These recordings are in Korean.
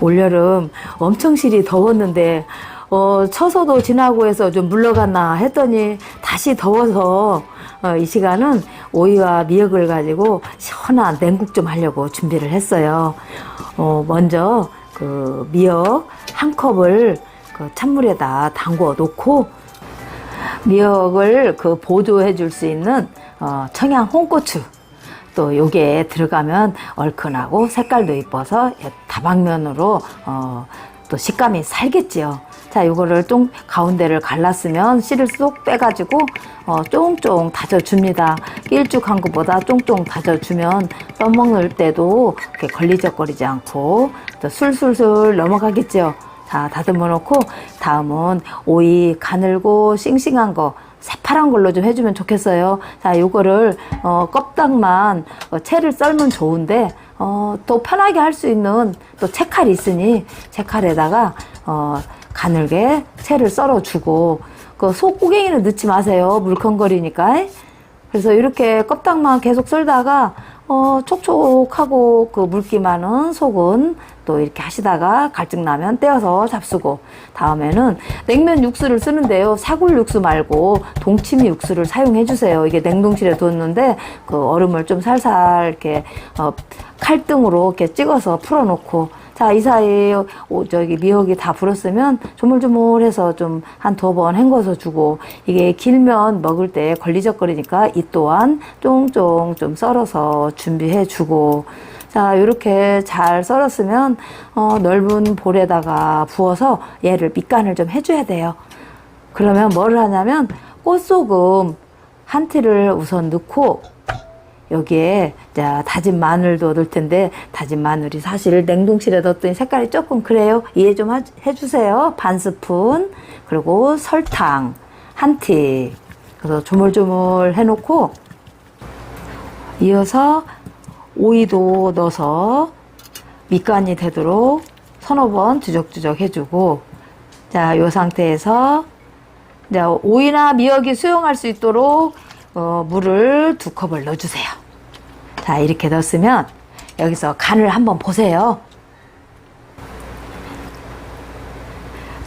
올여름 엄청 실이 더웠는데 어, 처서도 지나고 해서 좀 물러갔나 했더니 다시 더워서 어, 이 시간은 오이와 미역을 가지고 시원한 냉국 좀 하려고 준비를 했어요. 어, 먼저 그 미역 한 컵을 그 찬물에다 담궈 놓고 미역을 그 보조해 줄 수 있는 어, 청양 홍고추 또 요게 들어가면 얼큰하고 색깔도 이뻐서 다방면으로 어, 또 식감이 살겠지요. 자, 요거를 좀 가운데를 갈랐으면 씨를 쏙 빼가지고 어, 쫑쫑 다져줍니다. 일쭉한 것보다 쫑쫑 다져주면 써먹을 때도 이렇게 걸리적거리지 않고 또 술술술 넘어가겠죠. 자, 다듬어 놓고 다음은 오이 가늘고 싱싱한 거 새파란 걸로 좀 해주면 좋겠어요. 자, 요거를 어, 껍닥만 어, 채를 썰면 좋은데 어, 또 편하게 할 수 있는 또 채칼이 있으니 채칼에다가 어, 가늘게 채를 썰어주고 그 속고갱이는 넣지 마세요. 물컹거리니까. 그래서 이렇게 껍닥만 계속 썰다가 어, 촉촉하고 그 물기 많은 속은 또 이렇게 하시다가 갈증 나면 떼어서 잡수고 다음에는 냉면 육수를 쓰는데요. 사골 육수 말고 동치미 육수를 사용해 주세요. 이게 냉동실에 뒀는데 그 얼음을 좀 살살 이렇게 어, 칼등으로 이렇게 찍어서 풀어놓고 자, 이 사이에 오, 저기 미역이 다 불었으면 조물조물해서 좀 한 두 번 헹궈서 주고 이게 길면 먹을 때 걸리적거리니까 이 또한 쫑쫑 좀 썰어서 준비해 주고 자, 이렇게 잘 썰었으면 어, 넓은 볼에다가 부어서 얘를 밑간을 좀 해줘야 돼요. 그러면 뭘 하냐면 꽃소금 한 티를 우선 넣고 여기에 자, 다진 마늘도 넣을 텐데 다진 마늘이 사실 냉동실에 넣었더니 색깔이 조금 그래요. 이해 좀 하- 해주세요. 반 스푼 그리고 설탕 한 티. 그래서 조물조물 해놓고 이어서 오이도 넣어서 밑간이 되도록 서너 번 주적주적 해주고 자, 요 상태에서 자, 오이나 미역이 수용할 수 있도록 어, 물을 두 컵을 넣어주세요. 자, 이렇게 넣었으면 여기서 간을 한번 보세요.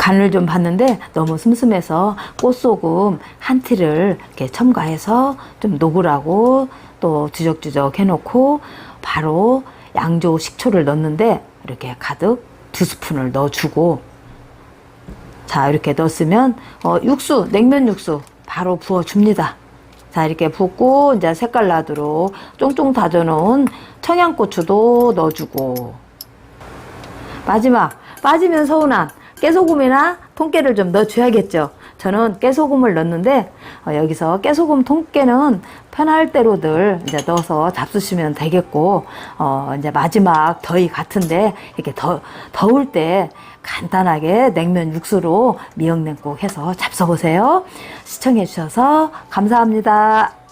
간을 좀 봤는데 너무 슴슴해서 꽃소금 한 티를 이렇게 첨가해서 좀 녹으라고 또 주적주적 해놓고 바로 양조 식초를 넣는데 이렇게 가득 두 스푼을 넣어주고 자 이렇게 넣었으면 어, 육수 냉면 육수 바로 부어줍니다. 자 이렇게 붓고 이제 색깔 나도록 쫑쫑 다져놓은 청양고추도 넣어주고 마지막 빠지면 서운한 깨소금이나 통깨를 좀 넣어줘야겠죠. 저는 깨소금을 넣는데 어, 여기서 깨소금 통깨는 편할 대로들 이제 넣어서 잡수시면 되겠고 어, 이제 마지막 더위 같은데 이렇게 더 더울 때 간단하게 냉면 육수로 미역냉국 해서 잡숴보세요. 시청해 주셔서 감사합니다.